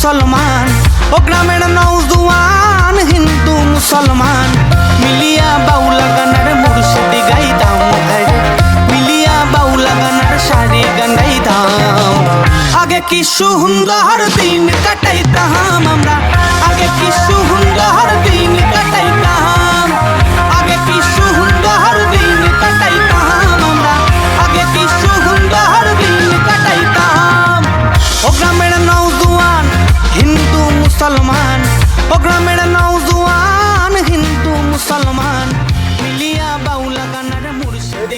মুসলমান। ও গ্রামের নৌজুয়ান হিন্দু, মুসলমান। মিলিয়া বাউলা গানার মুর্শিদি গাইতাম। মিলিয়া বাউলা গানার শাড়ি গান গাইতাম। আগে কি সুন্দর দিন কাটাইতাম আমরা। ও গ্রামের নৌজুয়ান হিন্দু মুসলমান মিলিয়া বাউলা গানার মুর্শিদ